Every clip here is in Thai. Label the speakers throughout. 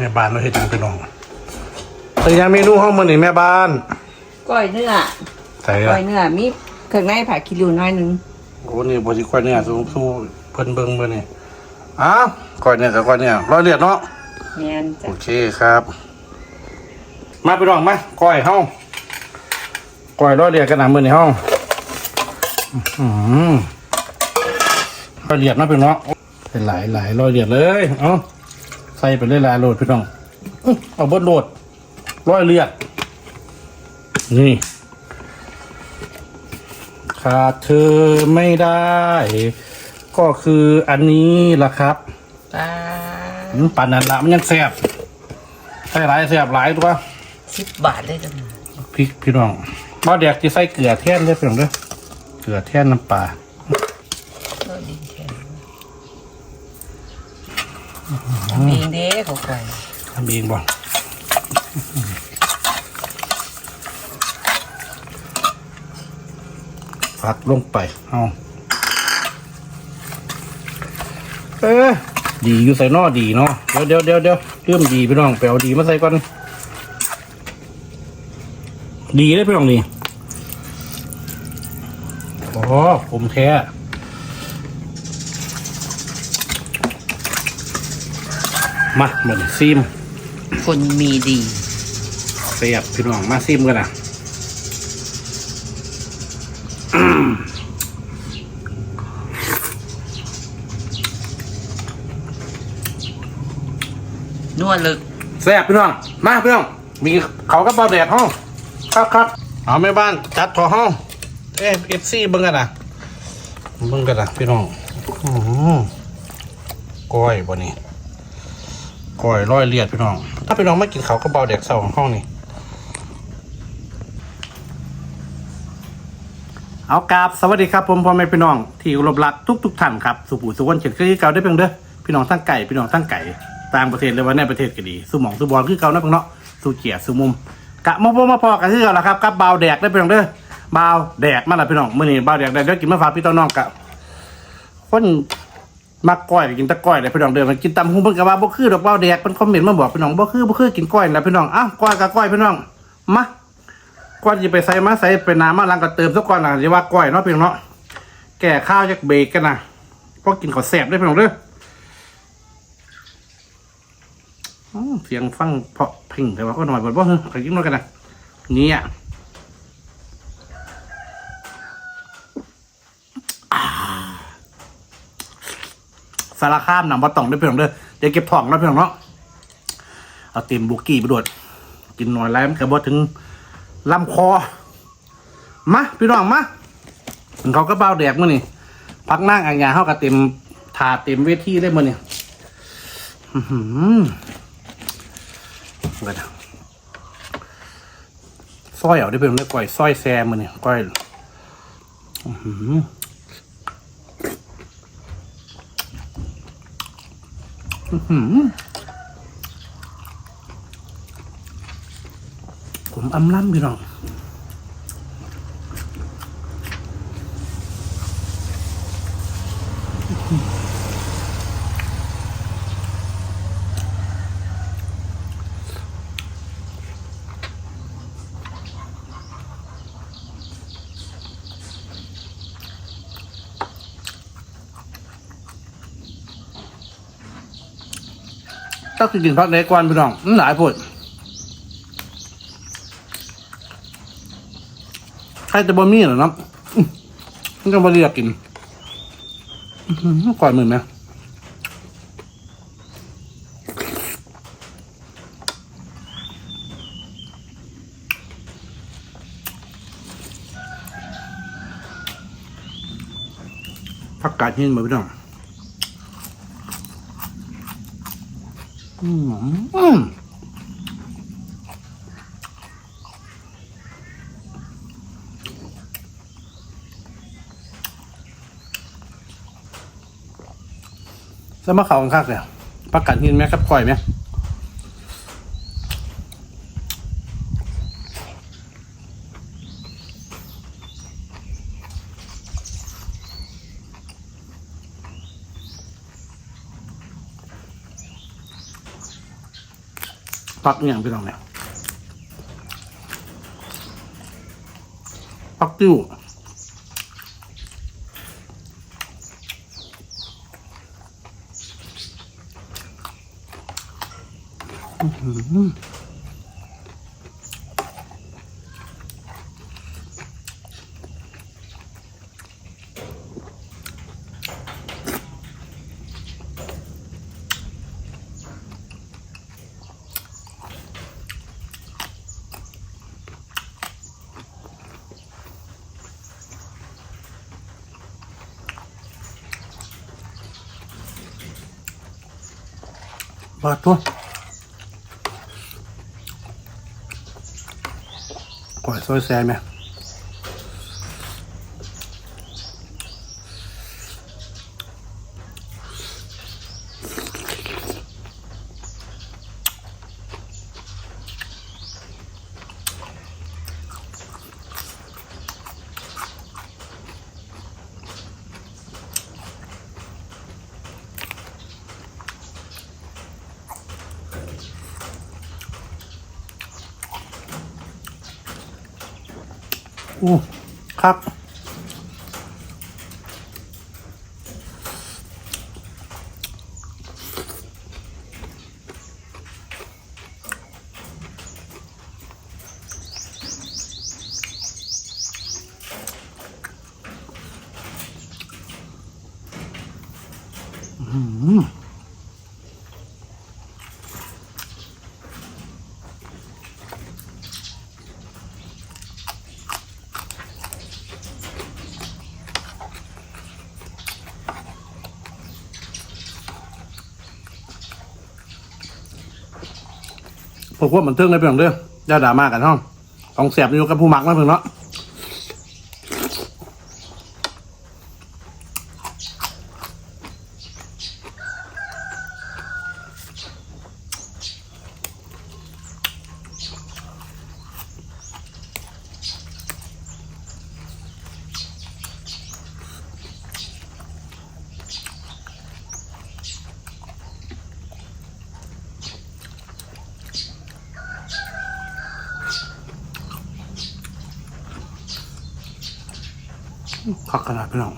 Speaker 1: แม่บ้านเราเฮ็ดจังพี่น้องแต่ยังเมนูห้องมื้อนี้แม่บ้าน
Speaker 2: ก้อยเนื้อ
Speaker 1: ใส่
Speaker 2: ก้
Speaker 1: อะ
Speaker 2: อยเนื้อมีเครื่องในผักคิริวน้อยหนึง
Speaker 1: โอ้นี่บ่สิก้อยเนี่ยสู้สู้เพิ่นเบิ่งมื้อนี้อ้าวก้อยเนี่ยกับก้อยเนี่ยร้อยเลียดเนาะ
Speaker 2: แม่น
Speaker 1: โอ
Speaker 2: จ้ะ
Speaker 1: เคครับ มาพี่น้องมาก้อยเฮาก้อยร้อยเลียดกันหนามื้อนี้เฮาอื้อหือร้อยเลียดเนาะพี่น้องเป็นหลายหลายร้อยเลียดเลย เอ้า ใส่ไปเลยหลายโหลดพี่น้องอื้อเอาเบิดโหลดร้อยเลียดนี่ขาดเธอไม่ได้ ก็คืออันนี้ล่ะครับ
Speaker 2: ปลา
Speaker 1: อืมปันนันละมันยังแสบใส่หลายแสบหลายตัว
Speaker 2: สิบบาทเลยจ้ะ
Speaker 1: พริกพี่น้องบ่เด็กจะใส่เกลือแท่นได้พี่น้องเด้อเกลือแท่นน้ำปลา
Speaker 2: ก็ดีแค่มีเด้เขาไก่
Speaker 1: ทำเองบ่ผักลงไป เอาเออดีอยู่ใส่นอดีเนาะ เดี๋ยวเดี๋ยวเดี๋ยวเดี๋ยวเริ่มดีพี่น้องไปเอาดีมาใส่ก่อน ดีเลยพี่น้องดีโอ้ผมแท้ มาเหมือนซิม
Speaker 2: คนมีดี
Speaker 1: เสียบพี่น้องมาซิมกันนะ
Speaker 2: นวดลึก
Speaker 1: เสียบพี่น้อง มาพี่น้อง มีเขาก็เบาแดดห้องครับครับเอาแม่บ้านจัดถอห้องเอฟเอฟซีเบิ่งกันนะเบิ่งกันนะพี่น้องอื้อหือก้อยบ่นี่ ก้อยร้อยเลียดพี่น้อง ถ้าพี่น้องไม่กินเขาก็เบาแดดเศร้าของห้องนี่ เอากราบสวัสดีครับผมพ่อแม่พี่น้อง ที่รพรักทุกทุกๆท่านครับ สุภูสุวรรณเขียนคือเก่าได้เพียงเด้อพี่น้องทั้งไก่พี่น้องทั้งไก่ต่างประเทศหรือว่าในประเทศก็ดีสุหมองสุบอลคือเก่านะเพียงเนาะสุเกียรติสุมุมกะมาพบมาพอกันที่เก่าแล้วครับกับเบาแดกได้เพียงเด้อเบาแดกมาละพี่น้องมื้อนี้เบาแดกได้เดี๋ยวกินมาฝากพี่ต้อน้องกะคน มักก้อยกินแตะก้อยเลยพี่น้องเดินมากินตำหุ้งเพิ่นก็ว่าบ่คือดอกเบาแดกเพิ่นคอมเมนต์มาบอกพี่น้องบ่คือบ่คือกินก้อยนะพี่น้องอ้าวก้อยกับก้อยพี่น้องมาก่อนจะไปใส่มาใส่ไปน้ำมาล้างก็เติมสักก่อนนะอย่าว่าก้อยเนาะพี่น้องเนาะแก่ข้าวจากเบรกกันนะเพราะกินขอแสบได้เพียงเด้ออื้อเสียงฟังเพราะเพ่งแต่ว่าก็หน่อยบ่บ่เฮ้ยไปกินด้วยกันนะเนี่ย สารคามนำมาต้องได้เพียงเด้อเดี๋ยวเก็บถ่องแล้วเพียงเนาะเอาเต็มบุกี้ไปดวดกินหน่อยแล้วมันก็บ่ถึงลำคอมาพี่น้องมาเขาก็เบาแดกมื่อนี่พักนั่งอ่างยาเขาก็เต็มถาเต็มเวทีได้มื่อนี่อื้อหือกันซอยเอาได้เป็นได้ก่อยซอยแซมมือนี่ก้อยอือหืออื้อหือ ผมอำล่ำพี่น้อง ต้องกินพักเล็กกวนพี่น้องมันหลายผดใครจะบ่มีเหรอเนาะมันก็บ่เรียกกินก่อนมือไหมผักกาดหินมาพี่น้อง อืมแล้วมาเขาข้างๆเลยประกันหินไหมครับก่อยไหม ปักอหย่างพี่น้องเนี่ยปักติ้วอื้อ บาดตัวก่อยซอยแซมไหม อู้ครับอื้อหื คว่ามันเทิงเลยเพียงเด้ออย่าด่ามากันห้องของแสบอยู่กับผู้หมักมาเพียงเนาะ พักขนาดพี่น้อง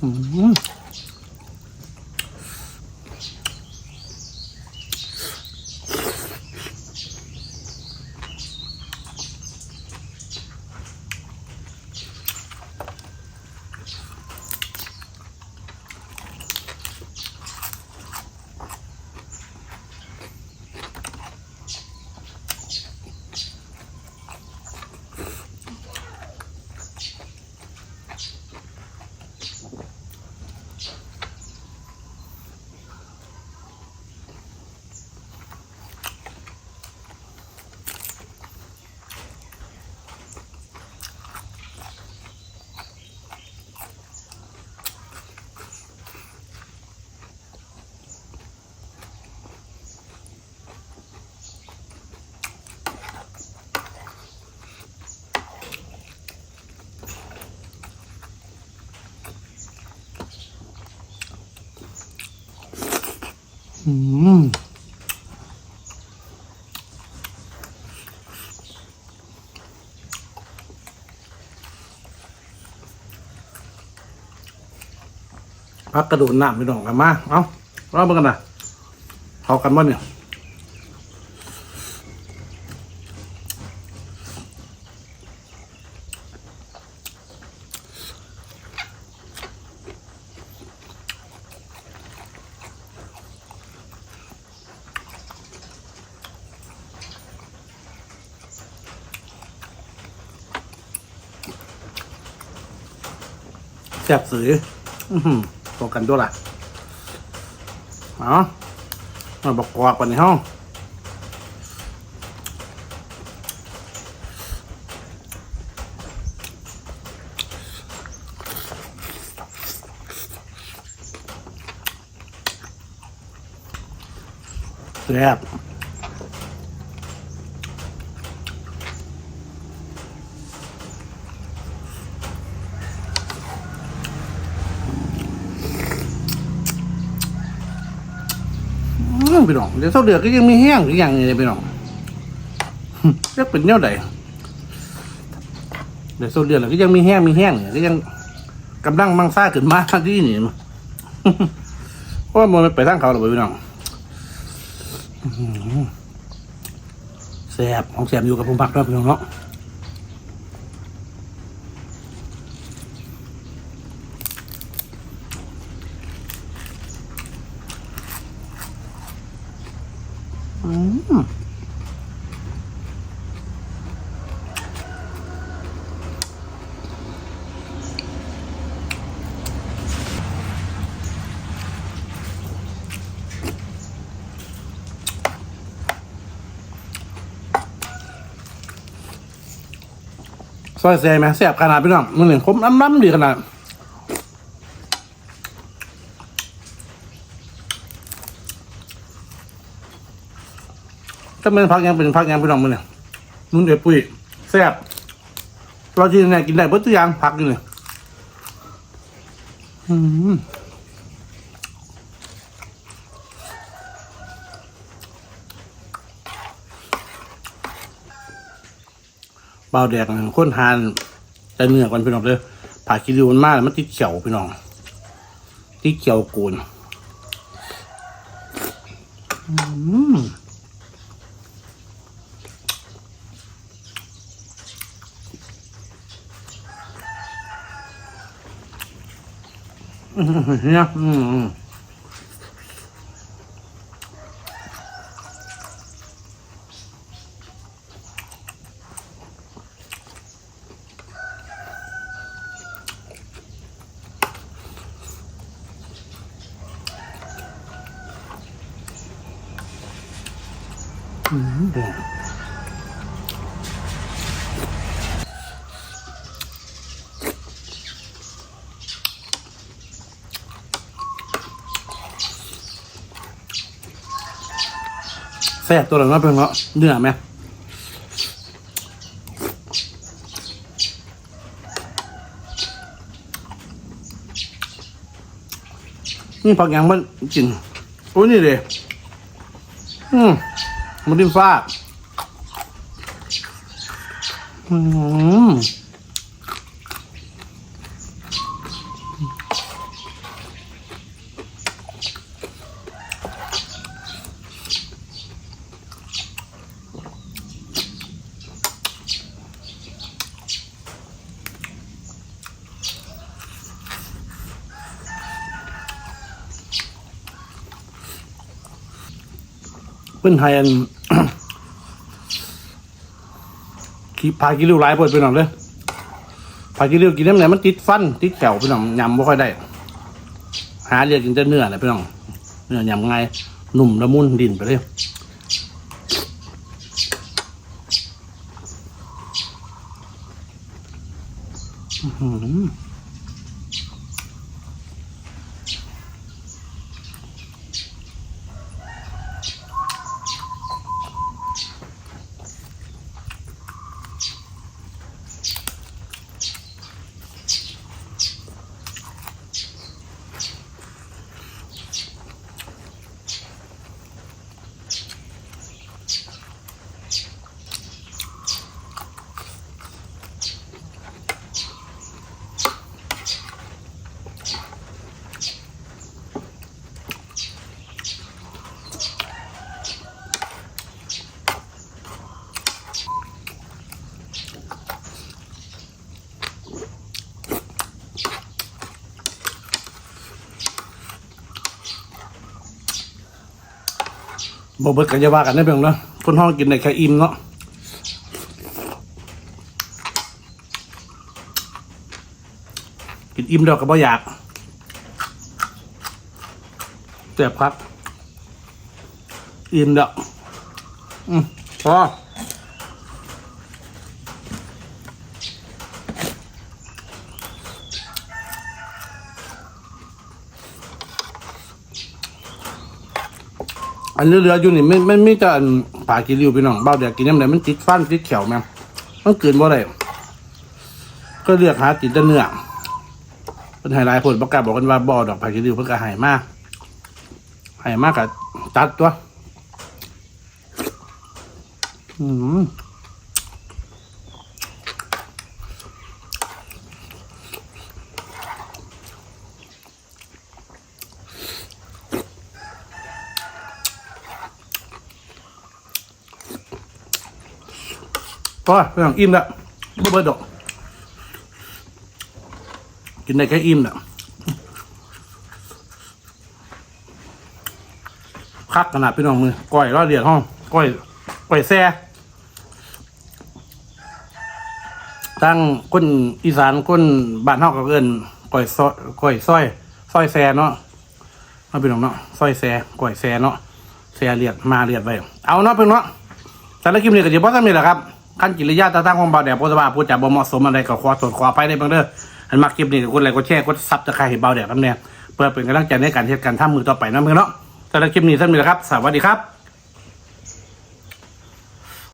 Speaker 1: อืม พักกระโดดน้ำไปหน่องกันมา เอารอบมากันนะเขากันบ้าเนี่ย สืออือหือตรงกันด้วยล่ะเอามาบอกกอกกันในห้องแซ่บ อพี่น้องเดี๋ยวเท่าเดือดก็ยังมีแห้งหรือยังไงเลยพี่น้องหึจะเป็นแนวใดเดี๋ยวเท่าเดือดก็ยังมีแห้งมีแห้งเนี่ยก็ยังกำลังมังซ่าขึ้นมาที่นี่เพราะว่ามันไปทางเขาหรอกพี่น้องอื้อหือแสบของแสบอยู่กับผมพักแล้วพี่น้องเนาะ อืมซอยแซ่ไหมแซ่บขนาดพี่น้องมันเหมือนคมน้ำๆดีขนาด ก็เป็นพักยังเป็นพักยังพี่น้องมือเนี่ยนุ่นเดือปุ้ยแซ่บเราที่ไหนกินได้เบิดทุกอย่างพักอยู่เลยอืมเบาแดกข้นทานแต่เนื้อกันพี่น้องเลยผ่าคิริวมันมากมันติดเขียวพี่น้องติดเขียวโกนอืม เนี่ยอืมอืมอืมเดี๋ยวแซ่บตัวหลังว่าเป็นเนาะเนื้อไหมนี่ผักหยังมันกินโอ้ยนี่เลยอืมมันดินฟ้าอืม เพิ่นไทยอันขี้พากิริวหลายปวดไปหน่อยเลยพากิริวกินน้ำไหนมันติดฟัน ติดแขวไปหน่อยยำไม่ค่อยได้ หาเรียกกินแต่เนื้อแหละไปหน่อยเนื้อยำไงหนุ่มละมุนดินไปเลยอื้อ บอกเบิดกันยาว่ากันได้เพียงเนาะคนห้องกินในแค่อิ่มเนาะกินอิ่มเดียวกับบ่อยากเจ็บครับอิ่มเดียวอืมพอ อันเหลือๆอยู่นี่ไม่ไม่ไม่จะอันปลากินริวพี่น้องเบ้าเดียวกินยังไงมันติดฟันติดเขียวแม่งมันเกินบ่ได้ก็เลือกหาติดแต่เนื้อเป็นไฮไลท์ผลประกาศบอกกันว่าบ่อดอกปลากินริวเพิ่งกระหายมากหายมากกับจัดตัว อืม ก็ไม่ต้องอิ่มละไม่เบิดดอก กินได้แค่อิ่มน่ะคักขนาดพี่น้องมือก้อยรอดเดียดห้องก้อยก้อยแซ่ตั้งคนอีสานคนบ้านเฮาก็เอิ้นก้อยซอยก้อยซอยซอยแซ่เนาะมาพี่น้องเนาะซอยแซ่ก้อยแซ่เนาะแซ่เลียดมาเลียดไว้เอาเนาะพี่น้องเนาะแต่ละคลิปนี้ก็จะบ่ทันมีแหละครับ ขั้นกิริยาต่างๆของบ่าวแดดโพสต์ว่าพูดจาบ่เหมาะสมอะไรก็ขอโทษขออภัยในบางเรื่องอันมากคลิปนี้ก็กดไลค์กดแชร์กดซับจะใครเห็นเบาแดดน้ำเนี่ยเพื่อเป็นกำลังใจในการเทศการทำมือต่อไปนะเพื่อนเนาะสำหรับคลิปนี้ท่านมีแล้วครับ สวัสดีครับ